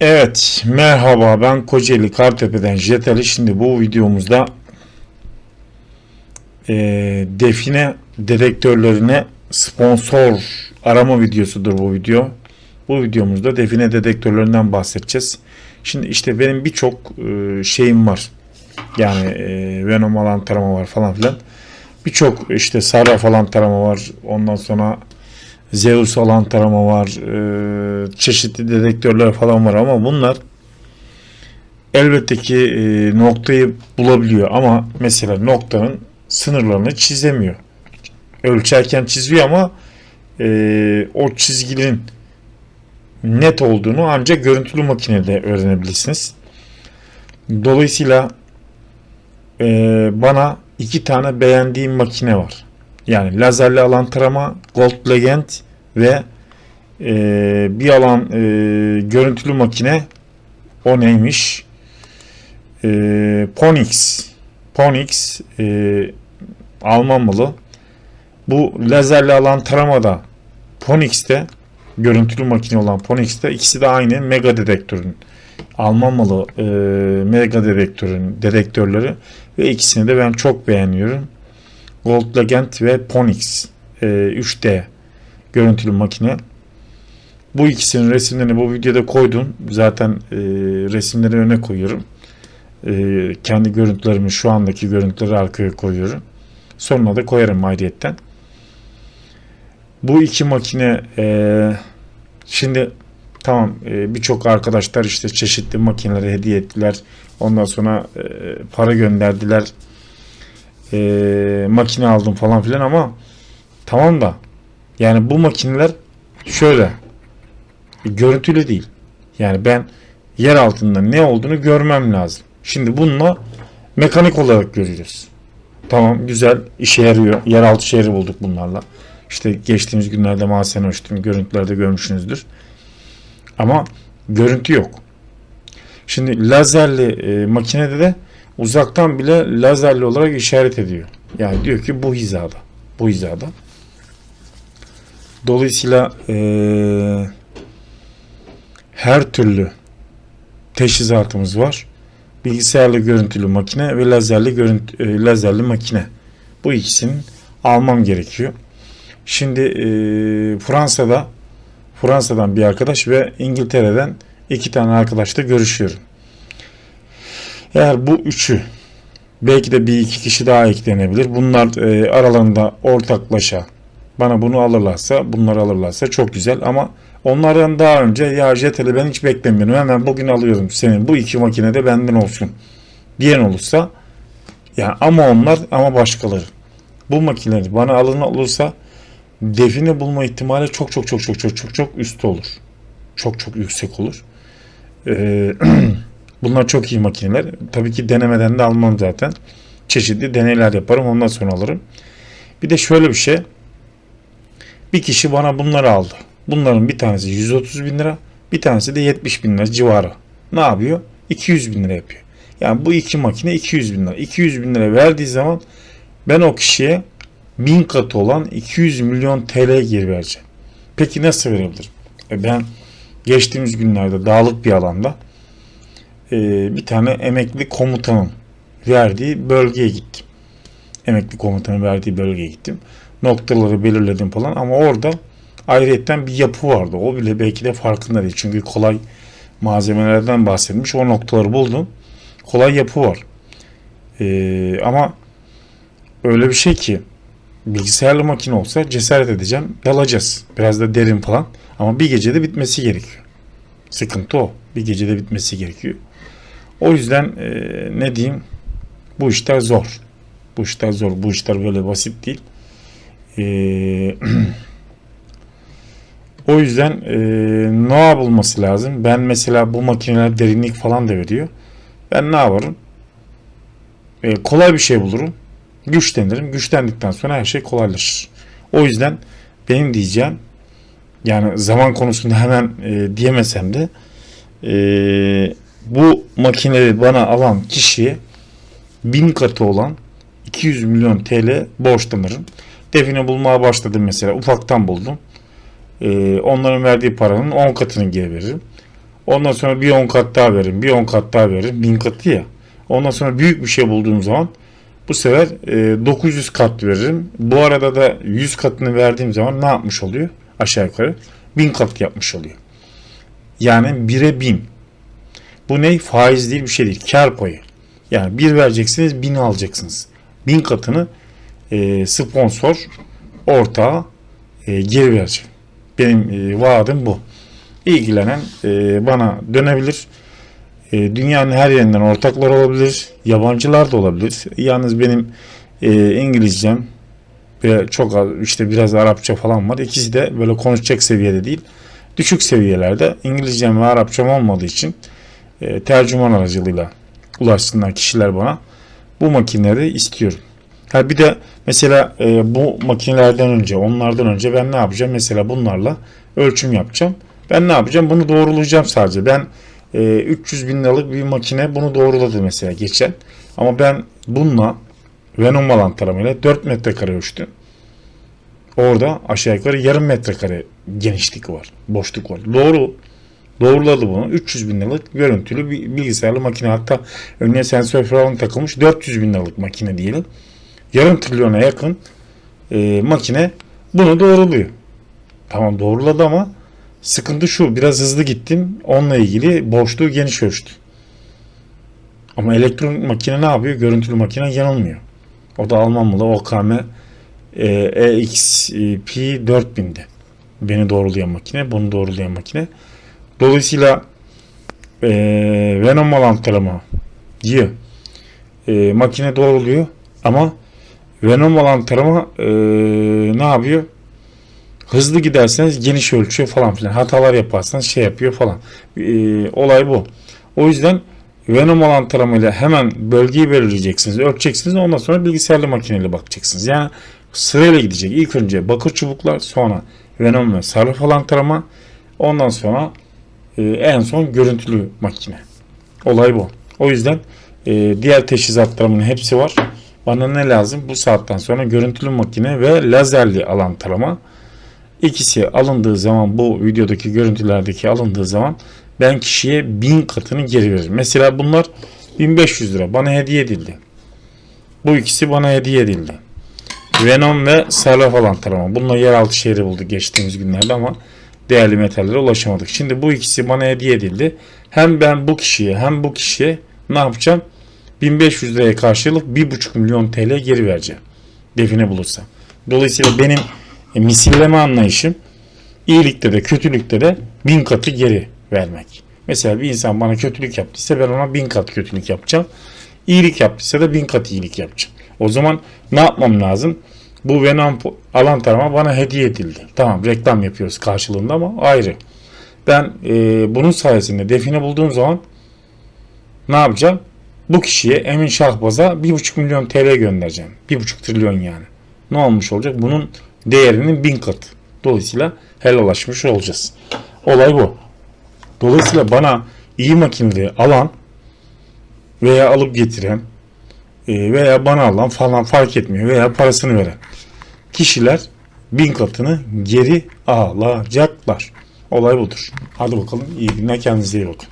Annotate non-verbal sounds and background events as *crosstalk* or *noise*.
Evet, merhaba ben Kocaeli Kartepe'den Jetali. Şimdi bu videomuzda eee, define dedektörlerine sponsor arama videosudur bu video. Bu videomuzda define dedektörlerinden bahsedeceğiz. Şimdi işte benim birçok eee, şeyim var. Yani eee, Venom alan tarama var falan filan. Birçok işte Sara falan tarama var. Ondan sonra Zeus alan tarama var. e, çeşitli dedektörler falan var ama bunlar elbette ki e, noktayı bulabiliyor ama mesela noktanın sınırlarını çizemiyor. Ölçerken çiziyor ama e, o çizginin net olduğunu ancak görüntülü makinede öğrenebilirsiniz. Dolayısıyla e, bana iki tane beğendiğim makine var. Yani lazerli alan tarama, Gold Legend ve e, bir alan e, görüntülü makine o neymiş? E, Ponix. Ponix e, Alman malı. Bu lazerli alan taramada Ponix'te görüntülü makine olan Ponix'te ikisi de aynı mega dedektörün Alman malı e, mega dedektörün dedektörleri ve ikisini de ben çok beğeniyorum. Gold Legend ve Ponix e, 3D görüntülü makine. Bu ikisinin resimlerini bu videoda koydum. Zaten e, resimleri öne koyuyorum. E, kendi görüntülerimi şu andaki görüntüleri arkaya koyuyorum. Sonuna da koyarım ayrıyetten. Bu iki makine e, şimdi tamam e, birçok arkadaşlar işte çeşitli makineleri hediye ettiler. Ondan sonra e, para gönderdiler e, makine aldım falan filan ama tamam da yani bu makineler şöyle görüntülü değil. Yani ben yer altında ne olduğunu görmem lazım. Şimdi bununla mekanik olarak görüyoruz. Tamam güzel işe yarıyor. Yeraltı şehri bulduk bunlarla. İşte geçtiğimiz günlerde mahzen ölçtüm. Görüntülerde görmüşsünüzdür. Ama görüntü yok. Şimdi lazerli e, makinede de uzaktan bile lazerli olarak işaret ediyor. Yani diyor ki bu hizada. Bu hizada. Dolayısıyla eee, her türlü teçhizatımız var. Bilgisayarlı görüntülü makine ve lazerli görüntü, e, lazerli makine. Bu ikisini almam gerekiyor. Şimdi eee, Fransa'da Fransa'dan bir arkadaş ve İngiltere'den iki tane arkadaşla görüşüyorum. Eğer bu üçü belki de bir iki kişi daha eklenebilir. Bunlar e, aralarında ortaklaşa bana bunu alırlarsa, bunları alırlarsa çok güzel ama onlardan daha önce ya Jeteli ben hiç beklemiyorum. Hemen bugün alıyorum senin bu iki makine de benden olsun diyen olursa yani ama onlar ama başkaları. Bu makineleri bana alın olursa define bulma ihtimali çok çok çok çok çok çok çok üstü olur. Çok çok yüksek olur. Ee, *clears throat* Bunlar çok iyi makineler. Tabii ki denemeden de almam zaten. Çeşitli deneyler yaparım ondan sonra alırım. Bir de şöyle bir şey. Bir kişi bana bunları aldı. Bunların bir tanesi 130 bin lira. Bir tanesi de 70 bin lira civarı. Ne yapıyor? 200 bin lira yapıyor. Yani bu iki makine 200 bin lira. 200 bin lira verdiği zaman ben o kişiye bin katı olan 200 milyon TL geri vereceğim. Peki nasıl verebilirim? E ben geçtiğimiz günlerde dağlık bir alanda e, bir tane emekli komutanın verdiği bölgeye gittim. Emekli komutanın verdiği bölgeye gittim. Noktaları belirledim falan ama orada ayrıyetten bir yapı vardı. O bile belki de farkında değil. Çünkü kolay malzemelerden bahsetmiş. O noktaları buldum. Kolay yapı var. E, ama öyle bir şey ki bilgisayarlı makine olsa cesaret edeceğim. Dalacağız. Biraz da derin falan. Ama bir gecede bitmesi gerekiyor. Sıkıntı o. Bir gecede bitmesi gerekiyor. O yüzden e, ne diyeyim bu işler zor. Bu işler zor. Bu işler böyle basit değil. E, *clears throat* o yüzden e, ne yapılması lazım? Ben mesela bu makineler derinlik falan da veriyor. Ben ne yaparım? E, kolay bir şey bulurum. Güçlenirim. Güçlendikten sonra her şey kolaylaşır. O yüzden benim diyeceğim yani zaman konusunda hemen e, diyemesem de e, bu makineyi bana alan kişiye bin katı olan 200 milyon TL borçlanırım. Define bulmaya başladım mesela. Ufaktan buldum. Ee, onların verdiği paranın 10 katını geri veririm. Ondan sonra bir 10 kat daha veririm. Bir 10 kat daha veririm. 1000 katı ya. Ondan sonra büyük bir şey bulduğum zaman bu sefer e, 900 kat veririm. Bu arada da 100 katını verdiğim zaman ne yapmış oluyor? Aşağı yukarı 1000 kat yapmış oluyor. Yani 1'e 1000. Bu ne? Faiz değil bir şey değil. Kar payı. Yani bir vereceksiniz 1000 alacaksınız. 1000 katını e, sponsor ortağa e, geri verecek. Benim e, vaadim bu. İlgilenen e, bana dönebilir. E, dünyanın her yerinden ortaklar olabilir. Yabancılar da olabilir. Yalnız benim e, İngilizcem ve çok az işte biraz Arapça falan var. İkisi de böyle konuşacak seviyede değil. Düşük seviyelerde İngilizcem ve Arapçam olmadığı için e, tercüman aracılığıyla ulaşsınlar kişiler bana. Bu makineleri istiyorum. Ha bir de mesela e, bu makinelerden önce, onlardan önce ben ne yapacağım? Mesela bunlarla ölçüm yapacağım. Ben ne yapacağım? Bunu doğrulayacağım sadece. Ben e, 300 bin liralık bir makine bunu doğruladı mesela geçen. Ama ben bununla Venom alan taramayla 4 metrekare ölçtüm. Orada aşağı yukarı yarım metrekare genişlik var. Boşluk var. Doğru. Doğruladı bunu. 300 bin liralık görüntülü bir bilgisayarlı makine. Hatta önüne sensör falan takılmış 400 bin liralık makine diyelim. Yarım trilyona yakın e, makine bunu doğruluyor. Tamam doğruladı ama sıkıntı şu. Biraz hızlı gittim. Onunla ilgili boşluğu geniş ölçtü. Ama elektronik makine ne yapıyor? Görüntülü makine yanılmıyor. O da Alman malı OKM e, EXP 4000'de. Beni doğrulayan makine. Bunu doğrulayan makine. Dolayısıyla e, Venom alan tarama diye e, makine doğruluyor ama Venom alan tarama e, ne yapıyor? Hızlı giderseniz geniş ölçüyor falan filan. Hatalar yaparsanız şey yapıyor falan. E, olay bu. O yüzden Venom alan taramayla hemen bölgeyi belirleyeceksiniz. Ölçeceksiniz. Ondan sonra bilgisayarlı makineyle bakacaksınız. Yani sırayla gidecek. İlk önce bakır çubuklar sonra Venom ve sarı falan tarama. Ondan sonra e, en son görüntülü makine. Olay bu. O yüzden e, diğer teçhizatlarımın hepsi var. Bana ne lazım? Bu saatten sonra görüntülü makine ve lazerli alan tarama. İkisi alındığı zaman bu videodaki görüntülerdeki alındığı zaman ben kişiye 1000 katını geri veririm. Mesela bunlar 1500 lira bana hediye edildi. Bu ikisi bana hediye edildi. Venom ve Sarla falan tarama. Bununla yeraltı şehri bulduk geçtiğimiz günlerde ama değerli metallere ulaşamadık. Şimdi bu ikisi bana hediye edildi. Hem ben bu kişiye hem bu kişiye ne yapacağım? 1500 liraya karşılık 1,5 milyon TL geri vereceğim. Define bulursam. Dolayısıyla benim e, misilleme anlayışım iyilikte de kötülükte de bin katı geri vermek. Mesela bir insan bana kötülük yaptıysa ben ona bin kat kötülük yapacağım. İyilik yaptıysa da bin kat iyilik yapacağım. O zaman ne yapmam lazım? Bu Venom alan tarama bana hediye edildi. Tamam reklam yapıyoruz karşılığında ama ayrı. Ben e, bunun sayesinde define bulduğum zaman ne yapacağım? Bu kişiye Emin Şahbaz'a 1,5 milyon TL göndereceğim. 1,5 trilyon yani. Ne olmuş olacak? Bunun değerinin bin katı. Dolayısıyla helallaşmış olacağız. Olay bu. Dolayısıyla bana iyi makineleri alan veya alıp getiren e, veya bana alan falan fark etmiyor veya parasını veren kişiler bin katını geri alacaklar. Olay budur. Hadi bakalım iyi günler kendinize iyi bakın.